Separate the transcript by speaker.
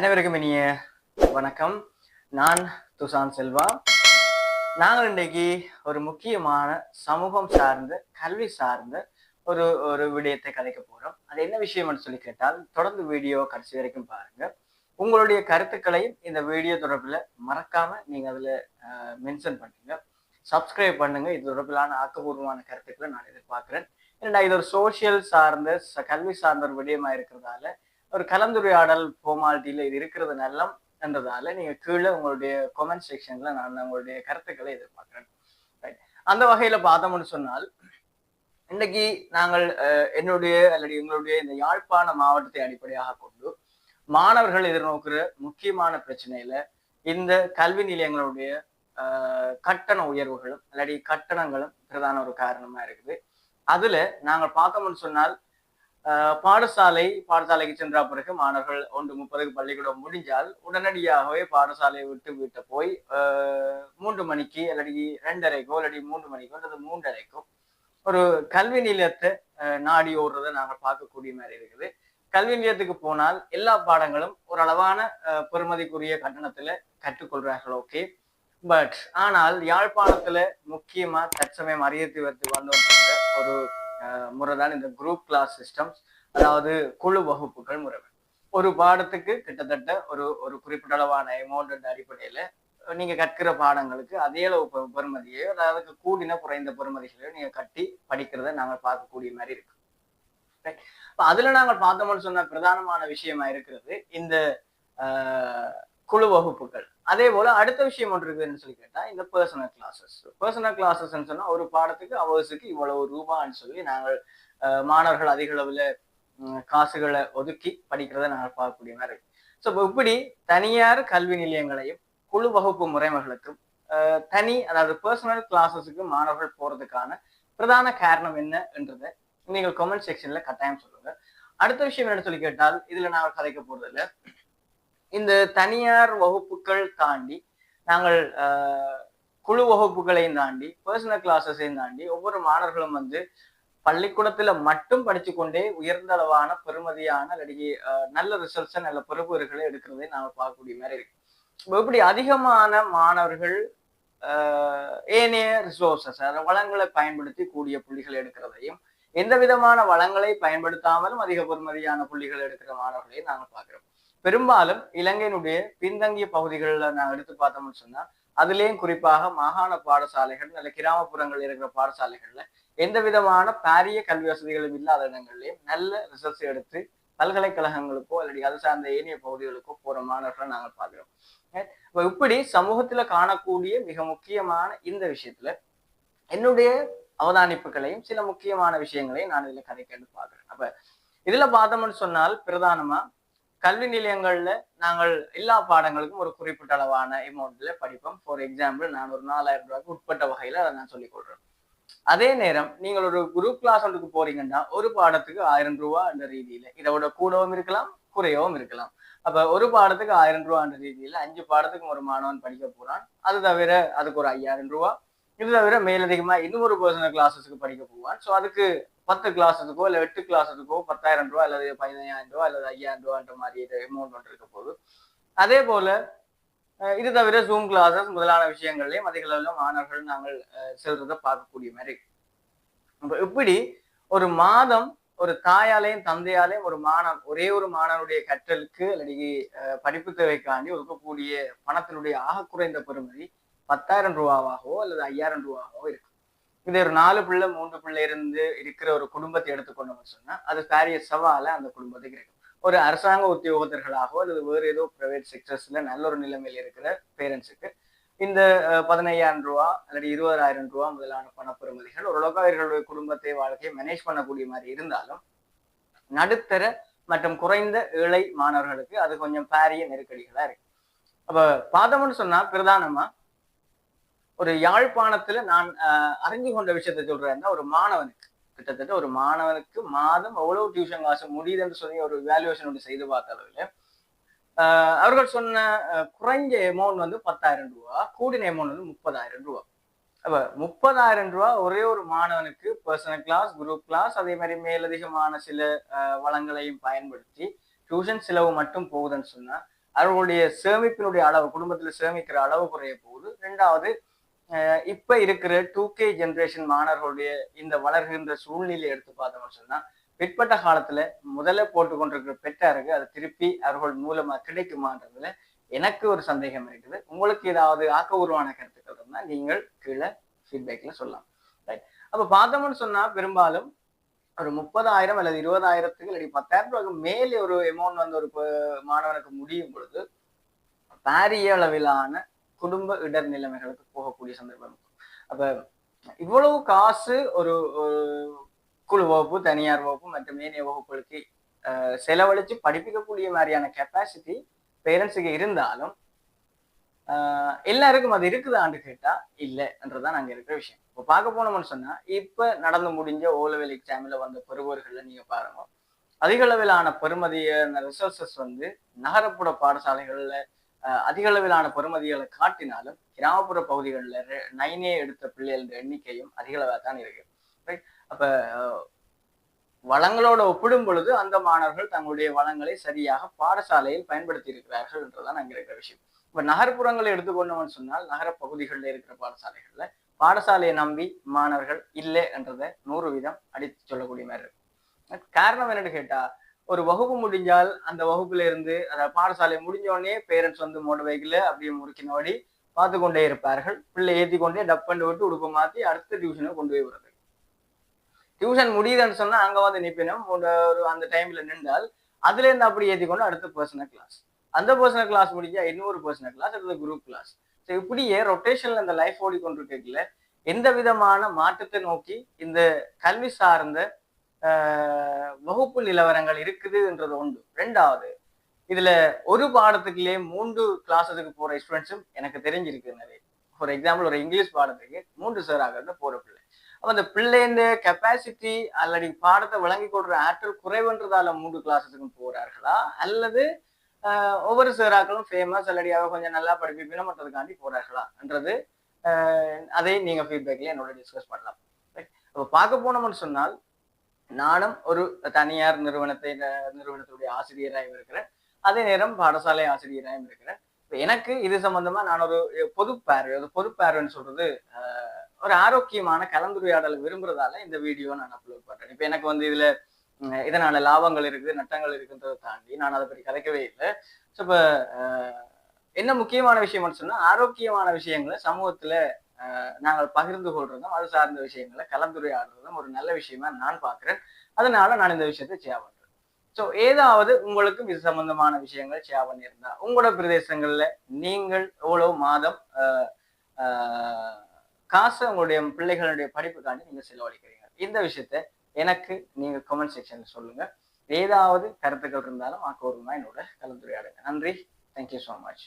Speaker 1: அனைவருக்கும் இனிய வணக்கம். நான் துசான் செல்வா. நாங்கள் இன்றைக்கு ஒரு முக்கியமான சமூகம் சார்ந்த கல்வி சார்ந்த ஒரு ஒரு விடயத்தை கதைக்க போறோம். அது என்ன விஷயம்னு சொல்லி கேட்டால் தொடர்ந்து வீடியோ கடைசி வரைக்கும் பாருங்க. உங்களுடைய கருத்துக்களையும் இந்த வீடியோ தொடர்பில் மறக்காம நீங்க அதுல மென்ஷன் பண்ணுங்க. சப்ஸ்கிரைப் பண்ணுங்க. இது தொடர்பிலான ஆக்கப்பூர்வமான கருத்துக்களை நான் எதிர்பார்க்கிறேன். ஏன்னா இது ஒரு சோசியல் சார்ந்த கல்வி சார்ந்த ஒரு விடயமா இருக்கிறதால ஒரு கலந்துரையாடல் ஃபார்மாலிட்டியில இது இருக்கிறது நல்லம் என்றதால நீங்க கீழே உங்களுடைய கமெண்ட் செக்ஷன்ல நான் உங்களுடைய கருத்துக்களை எதிர்பார்க்கிறேன். அந்த வகையில பார்த்தோம்னு சொன்னால் இன்னைக்கு நாங்கள் அஹ், என்னுடைய அல்லது எங்களுடைய இந்த யாழ்ப்பாண மாவட்டத்தை அடிப்படையாக கொண்டு மாணவர்கள் எதிர்நோக்குற முக்கியமான பிரச்சனையில இந்த கல்வி நிலையங்களுடைய கட்டண உயர்வுகளும் அல்லது கட்டணங்களும் பிரதான ஒரு காரணமா இருக்குது. அதுல நாங்கள் பார்த்தோம்னு சொன்னால் பாடசாலை பாடசாலைக்கு சென்ற பிறகு மாணவர்கள் ஒன்று முப்பதுக்கு பள்ளிக்கூடம் முடிஞ்சால் உடனடியாகவே பாடசாலையை விட்டு வீட்டை போய் மூன்று மணிக்கு அல்லடி ரெண்டரைக்கோ அல்லடி மூன்று மணிக்கோ அல்லது மூன்றரைக்கோ ஒரு கல்வி நிலையத்தை அஹ், நாடி ஓடுறதை நாங்கள் பார்க்கக்கூடிய மாதிரி இருக்குது. கல்வி நிலையத்துக்கு போனால் எல்லா பாடங்களும் ஒரு அளவான அஹ், பெறுமதிக்குரிய கட்டணத்துல கற்றுக்கொள்றார்கள் ஓகே. பட் ஆனால் யாழ்ப்பாணத்துல முக்கியமா தற்சமயம் அறியத்து வந்து வந்தோம் ஒரு முறைதான் இந்த குரூப் கிளாஸ் சிஸ்டம்ஸ் அதாவது குழு வகுப்புகள் முறை ஒரு பாடத்துக்கு கிட்டத்தட்ட ஒரு ஒரு குறிப்பிட்ட அளவான அமௌண்ட் அடிப்படையில நீங்க கற்கிற பாடங்களுக்கு அதே அளவு பெ- பெறுமதியோ கூடின குறைந்த பெறுமதிகளையோ நீங்க கட்டி படிக்கிறத நாங்கள் பார்க்கக்கூடிய மாதிரி இருக்கு. அதுல நாங்கள் பார்த்தோம்னு சொன்ன பிரதானமான விஷயமா இருக்கிறது இந்த ஆஹ், குழு வகுப்புகள். அதே போல அடுத்த விஷயம் ஒன்று இருக்குதுன்னு சொல்லி கேட்டா இந்த பர்சனல் கிளாஸஸ் பர்சனல் கிளாஸஸ் சொன்னா ஒரு பாடத்துக்கு அவர்ஸுக்கு இவ்வளவு ரூபான்னு சொல்லி நாங்கள் மாணவர்கள் அதிக அளவுல காசுகளை ஒதுக்கி படிக்கிறத நாங்கள் பார்க்கக்கூடிய மாதிரி இருக்கு. ஸோ இப்படி தனியார் கல்வி நிலையங்களையும் குழு வகுப்பு முறைமைகளுக்கும் ஆஹ், தனி அதாவது பர்சனல் கிளாஸஸுக்கு மாணவர்கள் போறதுக்கான பிரதான காரணம் என்ன என்றதை நீங்கள் கமெண்ட் செக்ஷன்ல கட்டாயம் சொல்லுங்க. அடுத்த விஷயம் என்ன சொல்லி கேட்டால் இதுல நாங்கள் கதைக்க போறது இல்லை இந்த தனியார் வகுப்புகள் தாண்டி நாங்கள் ஆஹ், குழு வகுப்புகளையும் தாண்டி பர்சனல் கிளாஸஸையும் தாண்டி ஒவ்வொரு மாணவர்களும் வந்து பள்ளிக்கூடத்துல மட்டும் படிச்சு கொண்டே உயர்ந்த அளவான பெருமதியான அல்லது நல்ல ரிசல்ட்ஸை நல்ல பெறுபவர்களை எடுக்கிறதை நாங்கள் பார்க்கக்கூடிய மாதிரி இருக்கு. இப்ப இப்படி அதிகமான மாணவர்கள் ஆஹ், ஏனைய ரிசோர்சஸ் வளங்களை பயன்படுத்தி கூடிய புள்ளிகள் எடுக்கிறதையும் எந்த விதமான வளங்களை பயன்படுத்தாமலும் அதிக பெறுமதியான புள்ளிகள் எடுக்கிற மாணவர்களையும் நாங்கள் பார்க்கிறோம். பெரும்பாலும் இலங்கையினுடைய பின்தங்கிய பகுதிகளில் நான் எடுத்து பார்த்தோம்னு சொன்னா அதுலேயும் குறிப்பாக மாகாண பாடசாலைகள் அல்ல கிராமப்புறங்கள் இருக்கிற பாடசாலைகள்ல எந்த விதமான பாரிய கல்வி வசதிகளும் இல்லாத இடங்கள்லயும் நல்ல ரிசல்ட்ஸ் எடுத்து பல்கலைக்கழகங்களுக்கோ அல்லது அது சார்ந்த ஏனைய பகுதிகளுக்கோ போற மாணவர்களை நாங்கள் பார்க்கிறோம். இப்போ இப்படி சமூகத்துல காணக்கூடிய மிக முக்கியமான இந்த விஷயத்துல என்னுடைய அவதானிப்புகளையும் சில முக்கியமான விஷயங்களையும் நான் இதுல கதைக்கண்டு பாக்குறேன் அப்ப இதுல பார்த்தோம்னு சொன்னால் பிரதானமா கல்வி நிலையங்கள்ல நாங்கள் எல்லா பாடங்களுக்கும் ஒரு குறிப்பிட்ட அளவான அமௌண்ட்ல படிப்போம். ஃபார் எக்ஸாம்பிள் நான் ஒரு நாலாயிரம் ரூபாய்க்கு உட்பட்ட வகையில அதை நான் சொல்லிக் கொள்றேன். அதே நேரம் நீங்கள் ஒரு குரூப் கிளாஸ் ஒன்றுக்கு போறீங்கன்னா ஒரு பாடத்துக்கு ஆயிரம் ரூபா என்ற ரீதியில இதை விட கூடவும் இருக்கலாம் குறையவும் இருக்கலாம். அப்ப ஒரு பாடத்துக்கு ஆயிரம் ரூபா என்ற ரீதியில அஞ்சு பாடத்துக்கு ஒரு மாணவன் படிக்க போறான். அது தவிர அதுக்கு ஒரு ஐயாயிரம் ரூபா. இது தவிர மேலதிகமா ஒரு பர்சனல் கிளாஸஸுக்கு படிக்க போவான். ஸோ அதுக்கு பத்து கிளாஸுக்கோ இல்லை எட்டு கிளாஸுக்கோ பத்தாயிரம் ரூபா அல்லது பதினையாயிரம் ரூபா அல்லது ஐயாயிரம் ரூபான்ற மாதிரி அமௌண்ட் ஒன்று இருக்க போது அதே போல இது தவிர ஜூம் கிளாஸஸ் முதலான விஷயங்கள்லையும் அதிக அளவில் மாணவர்கள் நாங்கள் அஹ், செல்றதை பார்க்கக்கூடிய மாதிரி இப்படி ஒரு மாதம் ஒரு தாயாலையும் தந்தையாலையும் ஒரு மாணவன் ஒரே ஒரு மாணவனுடைய கற்றலுக்கு அல்லது படிப்பு தேவைக்காண்டி ஒதுக்கக்கூடிய பணத்தினுடைய ஆக குறைந்த பெறுமதி பத்தாயிரம் ரூபாவாகவோ அல்லது ஐயாயிரம் ரூபாவோ இருக்கும். இது ஒரு நாலு பிள்ளை மூன்று பிள்ளை இருந்து இருக்கிற ஒரு குடும்பத்தை எடுத்துக்கொண்டோம்னு சொன்னா அது பெரிய சவால அந்த குடும்பத்துக்கு இருக்கும் ஒரு அரசாங்க உத்தியோகத்தர்களாகவோ அல்லது வேறு ஏதோ பிரைவேட் செக்டர்ஸ்ல நல்ல ஒரு நிலைமையில இருக்கிற பேரண்ட்ஸுக்கு இந்த பதினையாயிரம் ரூபா அல்லது இருபதாயிரம் ரூபா முதலான பணப்பெறுமதிகள் ஓரளவுக்கு அவர்களுடைய குடும்பத்தை வாழ்க்கையை மேனேஜ் பண்ணக்கூடிய மாதிரி இருந்தாலும் நடுத்தர மற்றும் குறைந்த ஏழை மாணவர்களுக்கு அது கொஞ்சம் பாரிய நெருக்கடிகளா இருக்கு. அப்ப பார்த்தோம்னு சொன்னா பிரதானமா ஒரு யாழ்ப்பாணத்துல நான் அஹ், அறிஞ்சு கொண்ட விஷயத்தை சொல்றேன்னா ஒரு மாணவனுக்கு. கிட்டத்தட்ட ஒரு மாணவனுக்கு மாதம் எவ்வளவு டியூஷன் காசு முடியுதுன்னு சொல்லி ஒரு வேல்யூவேஷன் ஒன்று செய்து பார்த்த அளவில் ஆஹ் அவர்கள் சொன்ன குறைஞ்ச அமௌண்ட் வந்து பத்தாயிரம் ரூபா கூடின அமௌண்ட் வந்து முப்பதாயிரம் ரூபா. அப்ப முப்பதாயிரம் ரூபா ஒரே ஒரு மாணவனுக்கு பர்சனல் கிளாஸ் குரூப் கிளாஸ் அதே மாதிரி மேலதிகமான சில அஹ், வளங்களையும் பயன்படுத்தி டியூஷன் செலவு மட்டும் போகுதுன்னு சொன்னா அவர்களுடைய சேமிப்பினுடைய அளவு குடும்பத்துல சேமிக்கிற அளவு குறைய போகுது. ரெண்டாவது இப்ப இருக்கிற டூ கே ஜென்ரேஷன் மாணவர்களுடைய இந்த வளர்கின்ற சூழ்நிலை எடுத்து பார்த்தோம்னு சொன்னா பிற்பட்ட காலத்துல முதல்ல போட்டு கொண்டிருக்கிற பெற்றாருக்கு அது திருப்பி அவர்கள் மூலமா கிடைக்குமான்றதுல எனக்கு ஒரு சந்தேகம் இருக்குது. உங்களுக்கு ஏதாவது ஆக்கபூர்வமான கருத்துக்கள் இருந்தால் நீங்கள் கீழே ஃபீட்பேக்ல சொல்லலாம். ரைட் அப்ப பார்த்தோம்னு சொன்னா பெரும்பாலும் ஒரு முப்பதாயிரம் அல்லது இருபதாயிரத்துக்கு இல்லாட்டி பத்தாயிரம் ரூபாய்க்கு மேலே ஒரு அமௌண்ட் வந்து ஒரு மாணவனுக்கு முடியும் பொழுது பாரிய அளவிலான குடும்ப இடர் நிலைமைகளுக்கு போகக்கூடிய சந்தர்ப்பம். அப்ப இவ்வளவு காசு ஒரு குழு வகுப்பு தனியார் வகுப்பு மற்றும் ஏனைய வகுப்புகளுக்கு செலவழிச்சு படிப்பிக்கக்கூடிய மாதிரியான கெப்பாசிட்டி பேரண்ட்ஸுக்கு இருந்தாலும் ஆஹ் எல்லாருக்கும் அது இருக்குதான்னு கேட்டா இல்லைன்றதான் நாங்க இருக்கிற விஷயம். இப்போ பார்க்க போனோம்னு சொன்னா இப்ப நடந்து முடிஞ்ச ஓலவெல் எக்ஸாம்ல வந்த பெறுபவர்கள்ல நீங்க பாருங்க. அதிக அளவிலான பெறுமதியான ரிசோர்சஸ் வந்து நகரப்புற பாடசாலைகள்ல அதிக அளவிலான பெறுமதிகளை காட்டினாலும் கிராமப்புற பகுதிகளில் நைனே எடுத்த பிள்ளைகளோட எண்ணிக்கையும் அதிக அளவாக தான் இருக்கு. ரைட் அப்ப வளங்களோட ஒப்பிடும் பொழுது அந்த மாணவர்கள் தங்களுடைய வளங்களை சரியாக பாடசாலையில் பயன்படுத்தி இருக்கிறார்கள் என்றுதான் அங்க இருக்கிற விஷயம். இப்ப நகர்ப்புறங்களை எடுத்துக்கொண்டோம்னு சொன்னால் நகர பகுதிகளில் இருக்கிற பாடசாலைகள்ல பாடசாலையை நம்பி மாணவர்கள் இல்லை என்றதை நூறு வீதம் அடித்து சொல்லக்கூடிய மாதிரி இருக்கு. காரணம் என்னன்னு கேட்டா ஒரு வகுப்பு முடிஞ்சால் அந்த வகுப்புல இருந்து அந்த பாடசாலை முடிஞ்ச உடனே பேரண்ட்ஸ் வந்து மோட்டர் வெஹிக்கிள் அப்படியே முறுக்கினோடி பார்த்து கொண்டே இருப்பார்கள். பிள்ளை ஏத்தி கொண்டே டப் பண்ணி விட்டு உடுப்பு மாத்தி அடுத்த டியூஷனை கொண்டு போய் விடுறது. டியூஷன் முடியுதுன்னு சொன்னா அங்க வந்து நிப்பினம் ஒரு அந்த டைம்ல நின்றால் அதுல இருந்து அப்படி ஏத்தி கொண்டு அடுத்த பர்சனல் கிளாஸ் அந்த பர்சனல் கிளாஸ் முடிஞ்சா இன்னொரு பர்சனல் கிளாஸ் அடுத்த குரூப் கிளாஸ் ஸோ இப்படியே ரொட்டேஷன்ல இந்த லைஃப் ஓடிக்கொண்டிருக்கல எந்த விதமான மாற்றத்தை நோக்கி இந்த கல்வி சார்ந்த வகுப்பு நிலவரங்கள் இருக்குதுன்றது ஒன்று ரெண்டாவது இதுல ஒரு பாடத்துக்குள்ளே மூன்று கிளாஸஸுக்கு போற ஸ்டூடெண்ட்ஸும் எனக்கு தெரிஞ்சிருக்கு நிறைய. ஃபார் எக்ஸாம்பிள் ஒரு இங்கிலீஷ் பாடத்துக்கு மூன்று சார் ஆகிறது போற பிள்ளை. அப்ப அந்த பிள்ளைன்ற கெப்பாசிட்டி அல்லது பாடத்தை வழங்கி கொடுற ஆற்றல் குறைவுன்றதால மூன்று கிளாஸஸுக்கும் போறார்களா? அல்லது ஒவ்வொரு சேராக்களும் ஃபேமஸ் அல்லடியாக கொஞ்சம் நல்லா படிப்பிப்பின மற்றதுக்காண்டி போறார்களா? என்றது அதை நீங்க ஃபீட்பேக்ல என்னோட டிஸ்கஸ் பண்ணலாம். அப்போ பார்க்க போனோம்னு சொன்னால் நானும் ஒரு தனியார் நிறுவனத்தை நிறுவனத்துடைய ஆசிரியராகவும் இருக்கிறேன். அதே நேரம் பாடசாலை ஆசிரியராகவும் இருக்கிறேன். இப்போ எனக்கு இது சம்பந்தமா நான் ஒரு பொது பார்வை ஒரு பொது பார்வைன்னு சொல்றது ஒரு ஆரோக்கியமான கலந்துரையாடல் விரும்புறதால இந்த வீடியோ நான் அப்லோட் பண்றேன். இப்போ எனக்கு வந்து இதுல இதனால லாபங்கள் இருக்குது நட்டங்கள் இருக்குன்றதை தாண்டி நான் அதை பற்றி கதைக்கவே இல்லை. ஸோ இப்போ என்ன முக்கியமான விஷயம்னு சொன்னா ஆரோக்கியமான விஷயங்களை சமூகத்துல நாங்கள் பகிர்ந்து கொள்றதும் அது சார்ந்த விஷயங்களை கலந்துரையாடுறதும் ஒரு நல்ல விஷயமா நான் பார்க்குறேன். அதனால நான் இந்த விஷயத்தை ஷேர் பண்றேன். ஸோ ஏதாவது உங்களுக்கும் இது சம்பந்தமான விஷயங்கள் ஷேர் பண்ணியிருந்தா உங்களோட பிரதேசங்கள்ல நீங்கள் எவ்வளவு மாதம் ஆஹ், ஆஹ், காசு உங்களுடைய பிள்ளைகளுடைய படிப்புக்காண்டி நீங்க செலவழிக்கிறீங்க? இந்த விஷயத்த எனக்கு நீங்க கமெண்ட் செக்ஷன்ல சொல்லுங்க. ஏதாவது கருத்துக்கள் இருந்தாலும் ஆக்கோருமா என்னோட கலந்துரையாடுங்க. நன்றி. Thank you so much